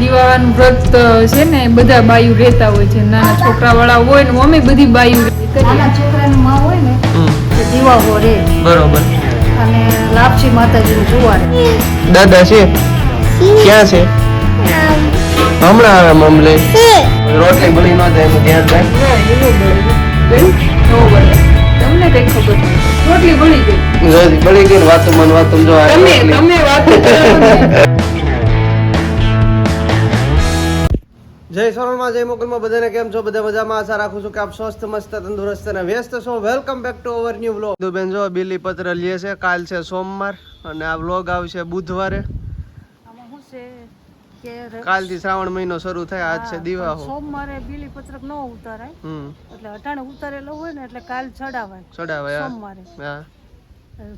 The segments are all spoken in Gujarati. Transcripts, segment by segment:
દીવાનું વ્રત છે ને બધા બાયુ રહેતા હોય છે. નાના છોકરા વાળા હોય ને અમે બધી બાયું નાના છોકરાની માં હોય ને દીવાઓ રે. બરોબર. અને લાપસી માતાજીનું જુવારે દાદા છે? ક્યાં છે? હમણાં આવે મમલે રોટલી બળી ન જાય એનું ધ્યાન રાખ. તમને કઈ ખબર રોટલી બળી ગઈ. બળી ગઈ વાતું મન વાતો જો તમે. તમે વાતો જય સોરણમાં જય મોકલમાં બધાને કેમ છો? બધા મજામાં? આશા રાખું છું કે આપ સ્વસ્થ મસ્ત તંદુરસ્ત અને વ્યસ્ત છો. Welcome back to our new vlog બેન જો બિલી પત્ર લે છે કાલ છે સોમવાર અને આ વ્લોગ આવશે બુધવારે. આમાં શું છે કે ર- કાલથી શ્રાવણ મહિનો શરૂ થાય આજ છે દિવાહો. સોમવારે બિલી પત્રક ન ઉતારાય. એટલે અટાણે ઉતારેલો હોય ને એટલે કાલ ચડાવાય. ચડાવાય હા. સોમવારે. હા.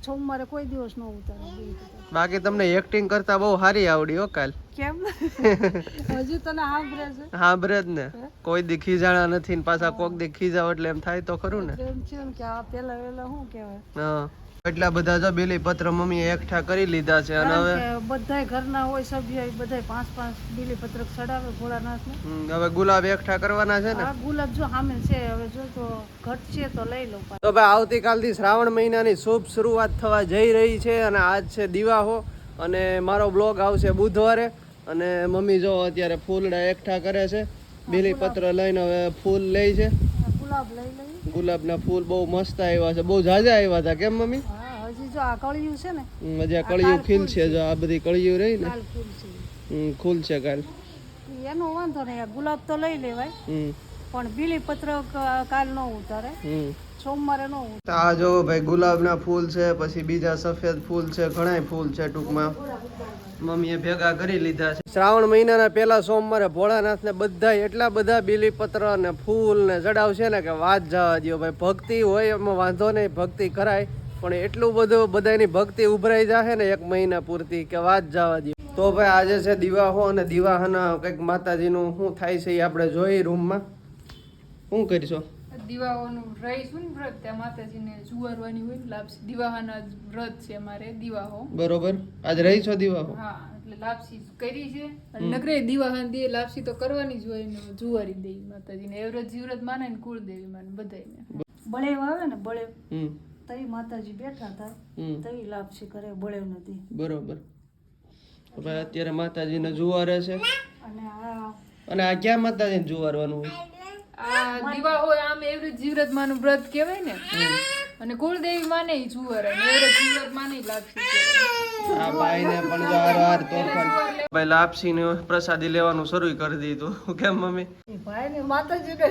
સોમવારે કોઈ દિવસ ન ઉતારાય બાકી તમને એક્ટિંગ કરતા બહુ સારી આવડી હો કાલ. કેમ? હજુ તને હાંભરે છે? હા બ્રજ ને. કોઈ દી ખીજાણા નથી ને પાછા કોક દી ખીજાવ એટલે એમ થાય તો ખરું ને. એમ છે કે આ પેલા વેલા શું કહેવાય? હા. એટલા બધા જો બીલી પત્ર મમ્મીએ એકઠા કરી લીધા છે અને હવે બધાય ઘરના હોય સભ્ય બધાય પાંચ પાંચ બીલી પત્ર ચડાવે ભોળાનાથ હમ, હવે ગુલાબ એકઠા કરવાના છે ને? ગુલાબ જો સામે છે હવે જો તો ઘટશે તો લઈ લઉં તો ભાઈ આવતીકાલથી શ્રાવણ મહિનાની શુભ શરૂઆત થવા જઈ રહી છે અને આજ છે દિવાહો અને મારો બ્લોગ આવશે બુધવારે અને મમ્મી જો અત્યારે ફૂલડા એકઠા કરે છે બીલી પત્ર લઈને હવે ફૂલ લે છે. ગુલાબના ફૂલ બહુ મસ્ત આવ્યા છે. બહુ ઝાઝા આવ્યા હતા કેમ મમ્મી? હજી જો આ કળિયું છે ને હજી આ કળિયું ખીલ છે જો આ બધી કળિયું રહી ને. ખુલ છે કાલ. એનો વાંધો નહીં ગુલાબ તો લઈ લેવાય. પણ બીલી પત્રક કાલ ન ઉતારે. સોમવારે ન ઉતારે. આ જો ભાઈ ગુલાબના ફૂલ છે પછી બીજા સફેદ ફૂલ છે ઘણાય ફૂલ છે ટૂંકમાં. મમ્મીએ ભેગા કરી લીધા છે. શ્રાવણ મહિનાના પહેલા સોમવારે ભોળાનાથને બધા એટલા બધા બીલીપત્ર ને ફૂલ ને ચડાવશે ને કે વાત જવા દો ભાઈ. ભક્તિ હોય એમાં વાંધો નહીં ભક્તિ કરાય પણ એટલું બધું બધાની ભક્તિ ઉભરાઈ જાશે ને એક મહિના પૂરતી કે વાત જવા દો તો ભાઈ આજે છે દિવાહો અને દિવાહના કંઈક માતાજીનું શું થાય છે એ આપણે જોઈ રૂમમાં. શું કરીશો દીવાઓનું રહીશું ને વ્રત ત્યાં માતાજીને જુવારવાની હોય ને લાપસી દીવાના વ્રત છે અમારે દીવાહો. બરોબર. આજ રહી છો દિવાહો? હા એટલે લાપસી કરી છે. અને નકરે દીવાહાન દે લાપસી તો કરવાની જ હોય ને જુવારી દેવી માતાજીને. એવરત જીવરત માને ને કુળદેવી માને બધાયને. બળેવ આવે ને બળેવ. હમ. તઈ માતાજી બેઠા હતા. હમ. તઈ લાપસી કરે બળેવ નથી બરોબર. હવે અત્યારે માતાજીને જુવારે છે. અને આ અને આ ક્યાં માતાજીને જુવારવાનું હોય? દીવા હોય આમ એવરેજ જીવરત માનું વ્રત કહેવાય ને અને કુળદેવી માને ઈ જુવાર એવરેજ જીવરત માને ઈ લાપસી ભાઈ લાપસીને પ્રસાદી લેવાનું શરૂ કરી દીધું. કેમ મમ્મી? એ ભાઈને માતાજી ને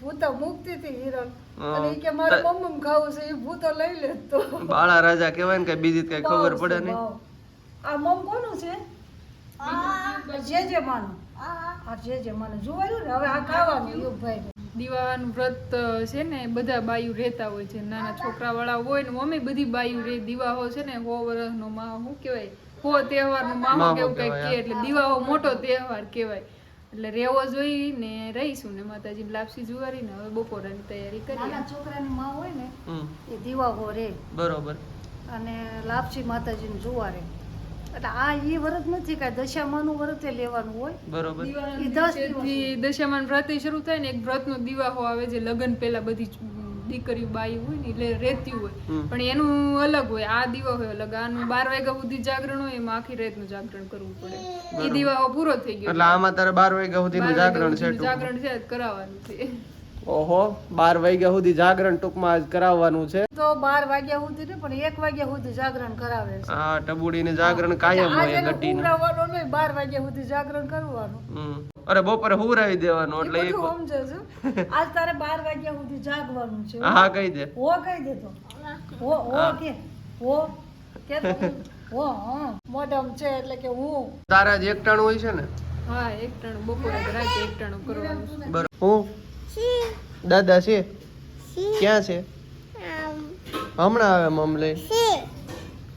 ભૂતો મુક્તિ થી હિરણ. અને કે મારે ખાવું છે એ ભૂતો લઈ લે તો. બાળા રાજા કહેવાય ને કઈ બીજી કઈ ખબર પડે નહીં. આ મમ કોનું છે? જે જે માનું. આ જે જે માનું જોવાયું ને હવે આ ખાવાનું યુગ ભાઈ દીવાનું વ્રત છે ને બધા બાયુ રહેતા હોય છે. નાના છોકરા વાળા હોય ને મમ્મી બધી બાયુ રહે. દીવાહો છે ને સો વર્ષનો મા શું કહેવાય? હો તહેવારનો માહો કેવું કંઈક કહેવાય, કે એટલે દીવાહો મોટો તહેવાર કહેવાય. એટલે રેવો જોઈ ને રહીશું ને માતાજી લાપસી જુવારી ને હવે બપોરની તૈયારી કરી નાના છોકરાની માં હોય ને એ દીવાઓ રે બરોબર. અને લાપસી માતાજીને જુવારે. એટલે આ એ વ્રત નથી કાંઈ દશામાનું વ્રત લેવાનું હોય. બરોબર. ઈ દસ દશામાન વ્રત શરૂ થાય ને એક વ્રતનો દિવાહો આવે જે લગ્ન પહેલા બધી દીકરી દીકરીઓ બાઈ હોય ને એટલે રહેતી હોય. પણ એનું અલગ હોય આ દીવા હોય અલગ. આનું બાર વાગ્યા સુધી જાગરણ હોય એમાં આખી રાતનું જાગરણ કરવું પડે. એ દીવાહો પૂરો થઈ ગયો. એટલે આમાં તારે બાર વાગ્યા સુધીનું જાગરણ છે જાગરણ છે કરાવવાનું છે. ઓહો બાર વાગ્યા સુધી જાગરણ ટૂંકમાં આજ કરાવવાનું છે. તો બાર વાગ્યા સુધી પણ એક વાગ્યા સુધી જાગરણ કરાવે છે. આ ટબુડીને જાગરણ કાયમ હોય નહીં બાર વાગ્યા સુધી જાગરણ કરવાનું. અરે બપોરે હુરાવી દેવાનું એટલે એ સમજે છે. આજ તારે બાર વાગ્યા સુધી જાગવાનું છે. હા કહી દે. હો કહી દેતો હો હો કે હો કે તો હો. હા મોઢમ છે એટલે કે હું. તારા જ એકટાણું હોય છે ને? હા એકટાણું. બપોરે રાતે એકટાણું કરવાનું. બરોબર હું? દાદા છે? ક્યાં છે? હમણાં આવે મમ લઈ.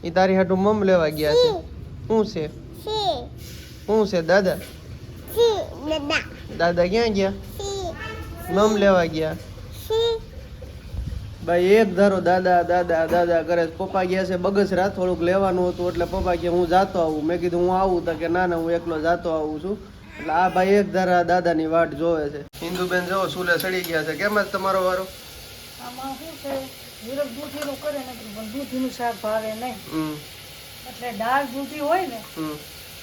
એ તારી હાટું મમ લેવા ગયા છે. શું છે? શું છે દાદા? દાદા. ક્યાં ગયા? મમ લેવા ગયા. ભાઈ એક ધારો દાદા દાદા દાદા કરે. પપ્પા ગયા છે બગસરા થોડુંક લેવાનું હતું એટલે પપ્પા કે હું જાતો આવું. મેં કીધું હું આવું તો કે ના ના હું એકલો જાતો આવું છું. એટલે આ ભાઈ એક ધારા દાદાની વાટ જોવે છે. હિન્દુબેન જો સુલે સડી ગયા છે. કેમ જ તમારો વારો? આમાં શું છે? વિરોધ દૂધીનું કરે ને પણ દૂધીનું શાક ભાવે નહીં. એટલે દાળ દૂધી હોય ને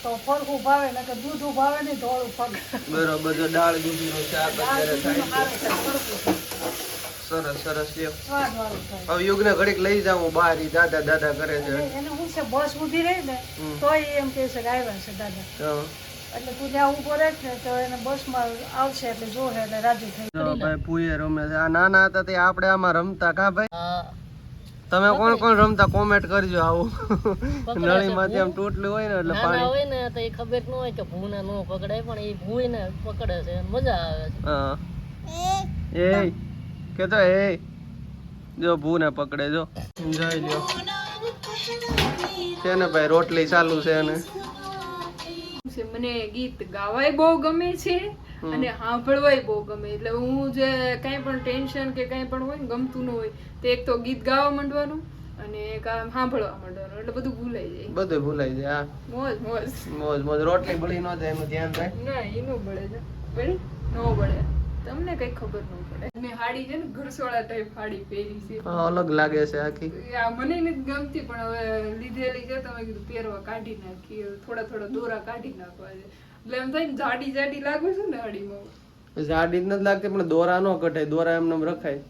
તો ફરકું ભાવે ને કે દૂધ ભાવે નહીં ધોળું પગ બરોબર જો દાળ દૂધીનું શાક અત્યારે થાય ફરકું. સરસ સરસ હવે યુગને ઘડીક લઈ જાઉં બહાર દાદા દાદા કરે છે. એને શું છે બસ ઊભી રહી ને તો એમ કે છે કે આવ્યા છે દાદા. હા. એટલે તું ત્યાં ઊભો રહેશ ને તો એને બસમાં આવશે એટલે જોશે એટલે રાજી થઈ ભાઈ પૂએ રમે છે. આ નાના હતા તે આપણે આમાં રમતા કા ભાઈ? તમે કોણ કોણ રમતા? કોમેન્ટ કરજો આવું. નળીમાંથી આમ તૂટલું હોય ને એટલે પાણી હોય ને તો એ ખબર ન હોય કે ભૂના નો પકડાય પણ એ ભૂઈને પકડે છે મજા આવે છે. હા. એ. કેતો એ. જો ભૂને પકડે જો. જોઈ લ્યો છે ને ભાઈ રોટલી ચાલુ છે ને છે. મને ગીત ગાવાય બહુ ગમે છે અને સાંભળવાય બહુ ગમે. એટલે હું જે કાંઈ પણ ટેન્શન કે કાંઈ પણ હોય ને ગમતું ન હોય તો એક તો ગીત ગાવા માંડવાનું અને એક સાંભળવા માંડવાનું. એટલે બધું ભૂલાઈ જાય. બધું ભૂલાઈ જાય મોજ મોજ. મોજ મોજ. રોટલી બળી ન જાય એનું ધ્યાન રાખ. ના એનું બળે. છે બળી? ન બળે. તમને કઈ ખબર ન પડે. મેં હાડી છે ને ઘરસોળા ટાઈપ હાડી પહેરી છે. અલગ લાગે છે આખી. આ મને નથી ગમતી પણ હવે લીધેલી છે તમે કીધું પહેરવા કાઢી નાખી થોડા થોડા દોરા કાઢી નાખવા છે. એટલે એમ થાય ને જાડી જાડી લાગે છે ને હાડીમાં? જાડી જ નથી લાગતી પણ દોરા નો કઢાય દોરા એમને એમ રખાય.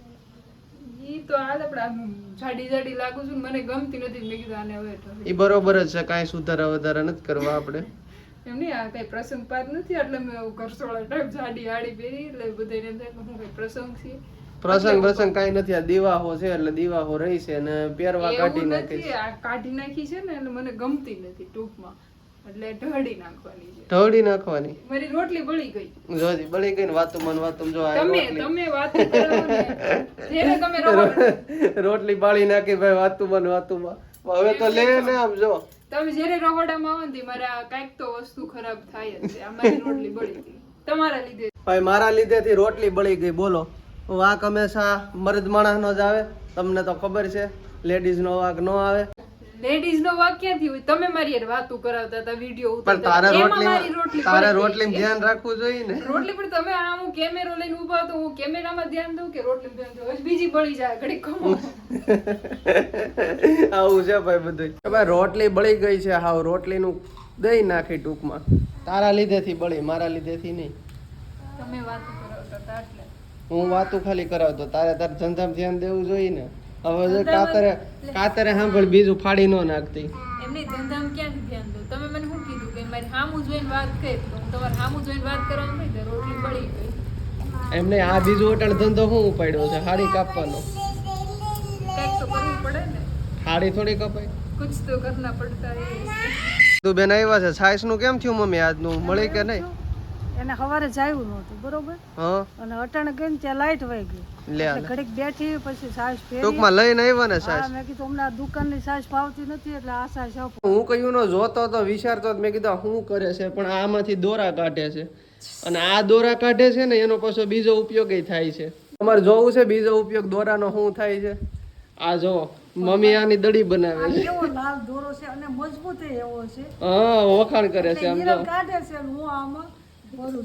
ઈ તો આ આપણે આમ જાડી જાડી લાગુ છું મને ગમતી નથી. મેં કીધું આને હવે એ બરોબર જ છે કાંઈ સુધારા વધારા નથી કરવા આપણે. એમ નહીં આ કઈ પ્રસંગ પાત નથી એટલે મેં એવું ઘરસોળા ટાઈપ જાડી આડી પહેરી એટલે બધાને એમ થાય કે હું કઈ પ્રસંગ છે. પ્રસંગ પ્રસંગ કઈ નથી આ દિવાહો છે એટલે દિવાહો રહી છે અને પહેરવા કાઢી નાખી છે. આ કાઢી નાખી છે ને એટલે મને ગમતી નથી ટૂંકમાં. એટલે ઢળી નાખવાની છે. ઢવડી નાખવાની? મારી રોટલી બળી ગઈ. જોજી બળી ગઈ ને વાતું મન વાતું જો આ તમે તમે વાત કરો જેને તમે રોટલી બાળી નાખી ભાઈ વાતું મન વાતું માં. હવે તો લે ને આમ જો. તમે જ્યારે રહોડામાં આવો ને મારા કાંઈક તો વસ્તુ ખરાબ થાય જ છે. આ મારી રોટલી બળી ગઈ. તમારા લીધે ભાઈ, મારા લીધેથી રોટલી બળી ગઈ, બોલો. વાંક હંમેશા મર્દ માણસનો જ આવે. તમને તો ખબર છે, લેડીઝનો વાંક ન આવે. લેડીઝ નો વાક ક્યાંથી હોય તમે મારી યાર વાતું કરાવતા હતા વીડિયો પણ તારા રોટલી તારે બળી ગઈ. રોટલી ધ્યાન રાખવું જોઈએ ને? રોટલી પણ તમે આ હું કેમેરો લઈને ઊભા તો હું કેમેરામાં ધ્યાન દઉં કે રોટલી ધ્યાન દઉં? હજી બીજી બળી જાય ઘડીક ખમો આવું છે ભાઈ બધું ભાઈ રોટલી બળી ગઈ છે હાવ રોટલીનું દહીં નાખી ટૂંકમાં. તારા લીધેથી બળી મારા લીધેથી નહીં. તમે વાતું કરાવતા હતા એટલે. હું વાતું ખાલી કરાવતો તારે તાર ધંધામાં ધ્યાન દેવું જોઈએ ને? હવે જો કાતરે કાતરે સાંભળ બીજું ફાડી ન નાખતી. એમની ધંધામાં ક્યાંથી ધ્યાન દો તમે મને શું કીધું કે મારી સામું જોઈને વાત કરી તો હું તમારે સામું જોઈને વાત કરવાનું નહીં તો રોટલી પડી ગઈ. એમને આ બીજો હોટલ ધંધો શું ઉપાડ્યો છે? હાડી કાપવાનો. કંઈક તો કરવું પડે ને. હાડી થોડી કપાય. કુછ તો કરના પડતા હે તું બેન આવ્યા છે? છાઈસનું કેમ થયું મમ્મી આજનું? મળી કે નહીં? એને સવારે જાયું નહોતું બરોબર? અને અટાણે ગઈ ને ત્યાં લાઈટ વહી ગઈ. ઘડીક બેઠી પછી સાસ ટૂંકમાં લઈને આવ્યા ને સાસ? મેં કીધું હમણાં દુકાનની સાસ ભાવતી નથી એટલે આ સાસ હું કયું નો જોતો તો વિચારતો મેં કીધું શું કરે છે પણ આમાંથી દોરા કાઢે છે. અને આ દોરા કાઢે છે ને એનો પાછો બીજો ઉપયોગ થાય છે. તમારે જોવું છે બીજો ઉપયોગ દોરાનો શું થાય છે? આ જો મમ્મી આની દડી બનાવે છે. એવો લાલ દોરો છે અને મજબૂત એવો છે. હા વખાણ કરે છે આમ કાઢે છે હું આમાં.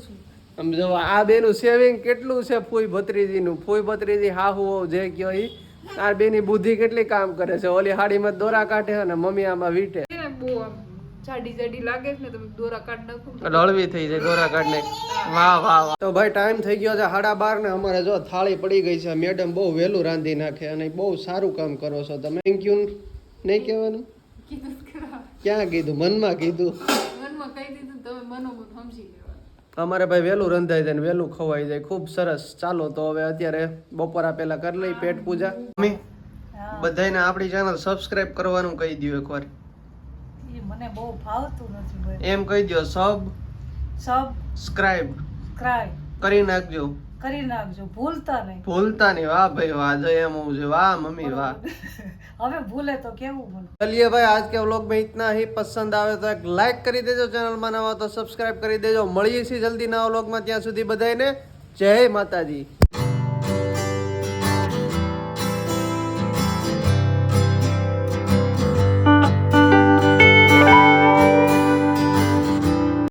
છું. આમ જો આ બેનું સેવિંગ કેટલું છે ફૂઈ ભત્રીજીનું? ફૂઈ ભત્રીજી હાહુ જે કયો ઈ. આ બેની બુદ્ધિ કેટલી કામ કરે છે? ઓલી હાડીમાં દોરા કાઢે અને મમ્મી આમાં વીટે. બહુ આમ જાડી જાડી લાગે છે ને તમે દોરા કાઢ નાખો. હળવી થઈ જાય દોરા કાઢને. વાહ વાહ વાહ. તો ભાઈ ટાઈમ થઈ ગયો છે સાડા બાર ને અમારે જો થાળી પડી ગઈ છે. મેડમ બહુ વહેલું રાંધી નાખે અને બહુ સારું કામ કરો છો તમે. થેન્ક યુ નહીં કહેવાનું? ક્યાં કીધું? મનમાં કીધું? મનમાં કહી દીધું તમે સમજી અમારે ભાઈ વહેલું રંધાઈ જાય ને વહેલું ખવાઈ જાય. ખૂબ સરસ. ચાલો તો હવે અત્યારે બપોરા પહેલા કરી લઈ પેટ પૂજા. બધાને આપણી ચેનલ સબસ્ક્રાઇબ કરવાનું કહી દઉં એકવાર. મને બહુ નથી એમ કહી દો સબસ્ક્રાઇબ સબસ્ક્રાઇબ કરી નાખજો. કરી નાખજો ભૂલતા નહીં ભૂલતા નહીં વાહ ભાઈ વાહ જય એમ હોવું છે વાહ મમ્મી વાહ હવે ભૂલે તો કેવું મને चलिए भाई आज के व्लॉग में इतना ही पसंद आवे तो एक लाइक કરી દેજો ચેનલ માં નવા તો સબસ્ક્રાઇબ કરી દેજો મળીએ છીએ જલ્દી નવા વ્લોગ માં ત્યાં સુધી બધાને જય માતાજી